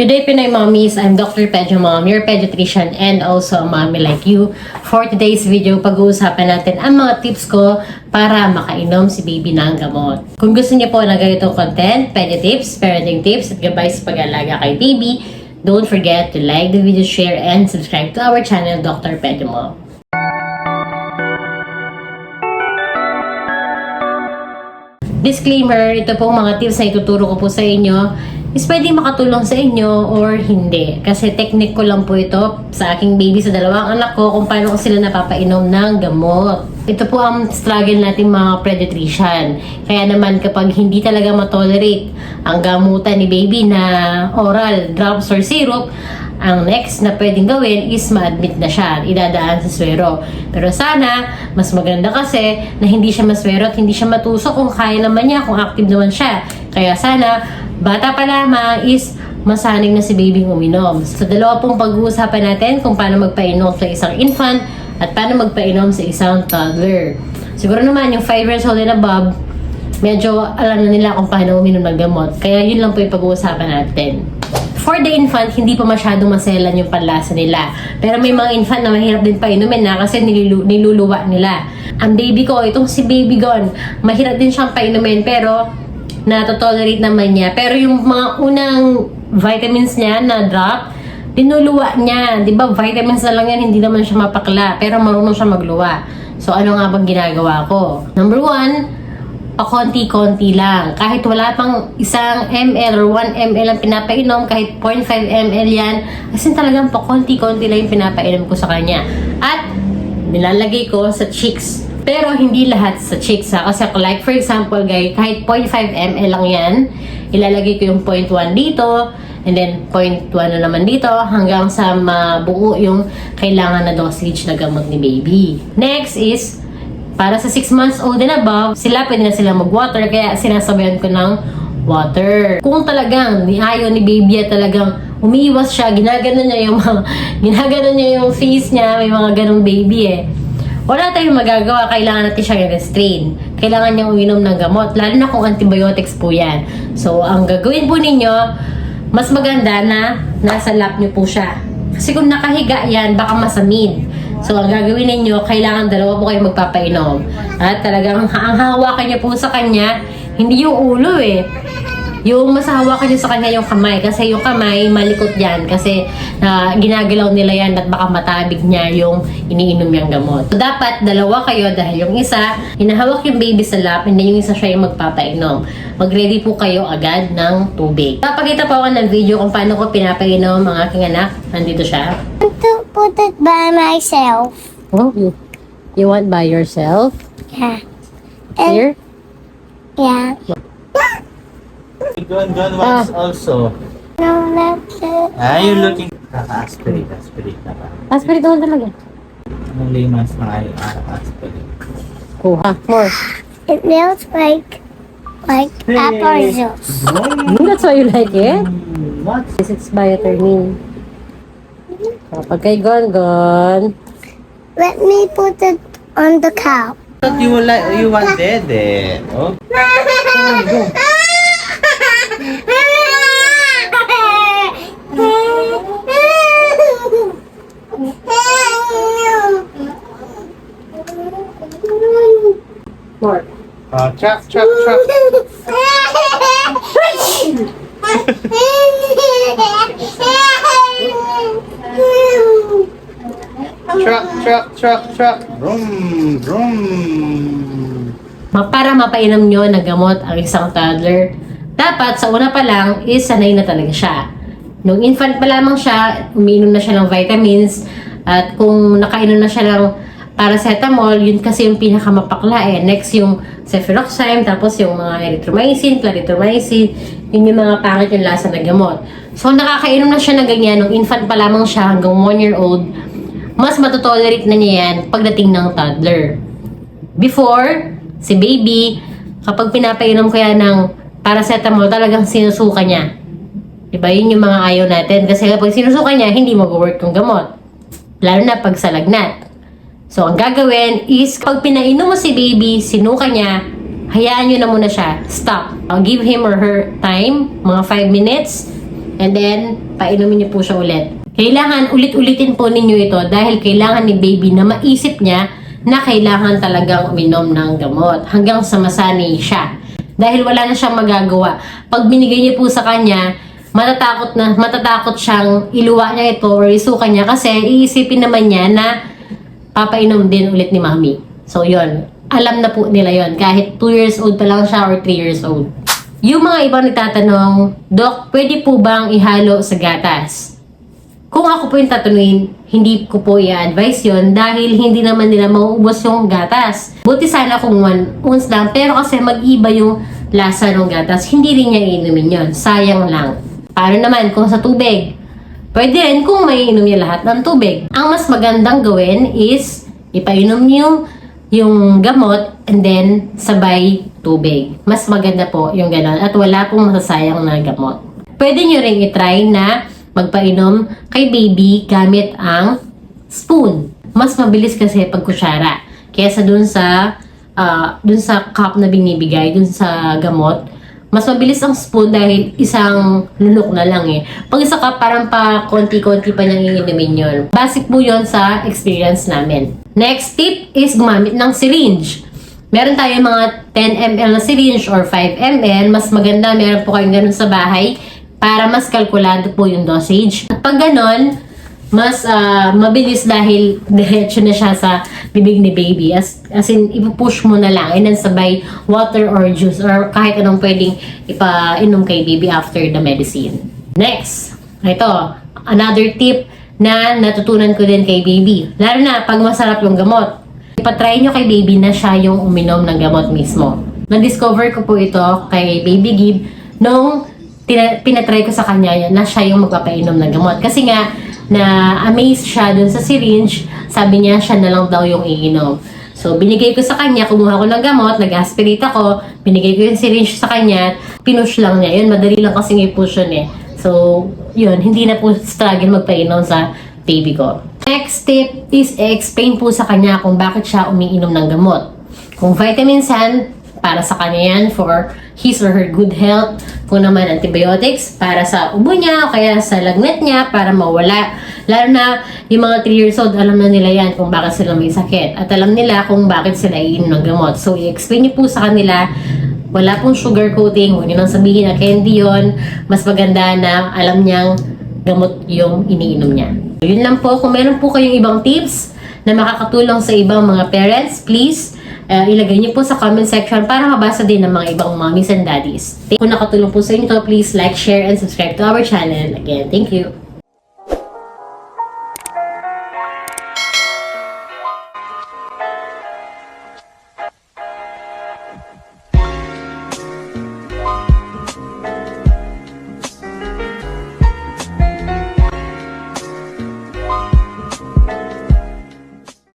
Good day, Pinay Mommies. I'm Dr. Pedro Mom, your pediatrician and also a mommy like you. For today's video, pag-uusapan natin ang mga tips ko para makainom si baby ng gamot. Kung gusto niyo po ng ganitong content, pedi tips, parenting tips, at gabay sa pag-alaga kay baby, don't forget to like the video, share, and subscribe to our channel, Dr. Pedro Mom. Disclaimer, ito pong mga tips na ituturo ko po sa inyo is pwede makatulong sa inyo or hindi. Kasi technique ko lang po ito sa aking baby sa dalawang anak ko kung paano ko sila napapainom ng gamot. Ito po ang struggle nating mga pediatrician. Kaya naman kapag hindi talaga matolerate ang gamutan ni baby na oral, drops or syrup, ang next na pwedeng gawin is ma-admit na siya, idadaan sa swero. Pero sana, mas maganda kasi na hindi siya maswero at hindi siya matusok kung kaya naman niya, kung active naman siya. Kaya sana, bata pa lamang is masaning na si baby uminom. Sa dalawa pong pag-uusapan natin kung paano magpainom sa isang infant at paano magpainom sa isang toddler. Siguro naman yung 5 years old and above, medyo alam na nila kung paano uminom ng gamot. Kaya yun lang po yung pag-uusapan natin. For the infant, hindi pa masyadong maselan yung panlasa nila. Pero may mga infant na mahirap din painumin na kasi nilulu- niluluwa nila. Ang baby ko, itong si baby Gon, mahirap din siyang painumin pero natotolerate naman niya. Pero yung mga unang vitamins niya na drop, dinuluwa niya. Di ba vitamins na lang yan, hindi naman siya mapakla. Pero marunong siya magluwa. So ano nga bang ginagawa ko? Number one, pakonti-konti lang. Kahit wala pang isang ml or 1 ml ang pinapainom, kahit 0.5 ml yan, as in talagang pakonti-konti lang yung pinapainom ko sa kanya. At nilalagay ko sa cheeks. Pero hindi lahat sa cheeks ha. Kasi like for example guys, kahit 0.5 ml lang yan, ilalagay ko yung 0.1 dito, and then 0.1 na naman dito, hanggang sa mabuo yung kailangan na dosage na gamot ni baby. Next is, para sa 6 months old and above, sila pwede na sila mag-water, kaya sinasabayan ko ng water. Kung talagang ayaw ni baby at talagang umiiwas siya, ginagano niya yung mga, ginagano niya yung face niya, may mga ganong baby eh. Wala tayong magagawa, kailangan natin siyang i-restrain. Kailangan niyang uminom ng gamot, lalo na kung antibiotics po yan. So, ang gagawin po ninyo, mas maganda na nasa lap niyo po siya. Kasi kung nakahiga yan, baka masamid. So, ang gagawin ninyo, kailangan dalawa po kayo magpapainom. At talagang ang hawakan niyo po sa kanya, hindi yung ulo eh. Yung masahawakan niyo sa kanya yung kamay. Kasi yung kamay, malikot yan. Kasi na ginagalaw nila yan at baka matabig niya yung iniinom niyang gamot. So, dapat dalawa kayo dahil yung isa, hinahawak yung baby sa lap and then yung isa siya yung magpapainom. Mag-ready po kayo agad ng tubig. Papakita po ako ng video kung paano ko pinapainom ang aking anak. Nandito siya. want to put it by myself. Oh, you, you want by yourself? Yeah. And Here? yeah. Gone, gone Ah. once also. No, that's it. Ah, you're looking... Aspirin, aspirin na ba? Aspirin naman talaga. Anong layman's na kayo? Ah, aspirin. Kuha. More. It feels like like apple juice. Mm, that's why you like it? Hmm, What? This is biotermin. Kapag kay Gon Gon, Let me put it on the cow. Thought you like, you wanted it. Oh, more. uh, chop, chop, chop. Chop, chop, chop, chop. Vroom, vroom. Ma- Para mapainom nyo ng gamot ang isang toddler, dapat sa una pa lang is sanay na talaga siya. Nung infant pa lamang siya, umiinom na siya ng vitamins, at kung nakainom na siya ng paracetamol, yun kasi yung pinakamapakla eh. Next yung cefuroxime, tapos yung mga erythromycin, clarithromycin, yun yung mga pangit yung lasa ng gamot. So nakakainom na siya ng ganyan, nung infant pa lamang siya hanggang 1 year old, mas matotolerate na niya yan pagdating ng toddler. Before, si baby, kapag pinapainom ko yan ng paracetamol, talagang sinusuka niya. Diba? Yun yung mga ayaw natin. Kasi kapag sinusuka niya, hindi mag-work yung gamot. Lalo na pag sa lagnat. So, ang gagawin is, pag pinainom mo si baby, sinuka niya, hayaan nyo na muna siya. Stop. I'll give him or her time, mga 5 minutes. and then painumin niyo po siya ulit. Kailangan ulit-ulitin po ninyo ito dahil kailangan ni baby na maisip niya na kailangan talagang uminom ng gamot hanggang sa masanay siya. Dahil wala na siyang magagawa. Pag binigay niyo po sa kanya, matatakot na matatakot siyang iluwa niya ito or isuka niya kasi iisipin naman niya na papainom din ulit ni mami. So, yon Alam na po nila yon Kahit 2 years old pa lang siya or 3 years old. Yung mga ibang nagtatanong, Dok, pwede po bang ihalo sa gatas? Kung ako po yung tatanungin, hindi ko po i-advise yon dahil hindi naman nila mauubos yung gatas. Buti sana kung one ounce lang, pero kasi mag-iba yung lasa ng gatas, hindi rin niya inumin yon Sayang lang. Paano naman kung sa tubig? Pwede rin kung may inom niya lahat ng tubig. Ang mas magandang gawin is ipainom niyo yung gamot and then sabay tubig. Mas maganda po yung ganon at wala pong masasayang na gamot. Pwede nyo rin itry na magpainom kay baby gamit ang spoon. Mas mabilis kasi pag kutsara. Kesa dun sa ah, dun sa cup na binibigay, dun sa gamot, mas mabilis ang spoon dahil isang lunok na lang eh. Pag isa ka, parang pa konti-konti pa niyang iinumin yun. Basic po yun sa experience namin. Next tip is gumamit ng syringe. Meron tayo mga 10 ml na syringe or 5 ml. Mas maganda, meron po kayong ganun sa bahay para mas kalkulado po yung dosage. At pag ganon, mas ah, mabilis dahil diretso na siya sa bibig ni baby. As, as in, ipupush mo na lang and then sabay water or juice or kahit anong pwedeng ipainom kay baby after the medicine. Next, ito, another tip na natutunan ko din kay baby. Lalo na pag masarap yung gamot. Ipatry nyo kay baby na siya yung uminom ng gamot mismo. Na-discover ko po ito kay baby Gib nung pinatry ko sa kanya na siya yung magpapainom ng gamot. Kasi nga, na amazed siya dun sa syringe, sabi niya siya na lang daw yung iinom. So, binigay ko sa kanya, kumuha ko ng gamot, nag-aspirate ako, binigay ko yung syringe sa kanya, pinush lang niya. Yun, madali lang kasing i-push yun eh. So, yun, hindi na po struggle magpainom sa baby ko. Next tip is explain po sa kanya kung bakit siya umiinom ng gamot. Kung vitamin san, para sa kanya yan for his or her good health. Kung naman antibiotics, para sa ubo niya o kaya sa lagnat niya para mawala. Lalo na yung mga 3 years old, alam na nila yan kung bakit sila may sakit. At alam nila kung bakit sila iinom ng gamot. So, i-explain niyo po sa kanila wala pong sugar coating, huwag niyo nang sabihin na candy yun. Mas maganda na alam niyang gamot yung iniinom niya. Yun lang po. Kung meron po kayong ibang tips na makakatulong sa ibang mga parents, please uh, ilagay niyo po sa comment section para mabasa din ng mga ibang mommies and daddies. Kung nakatulong po sa inyo to, please like, share, and subscribe to our channel. Again, thank you.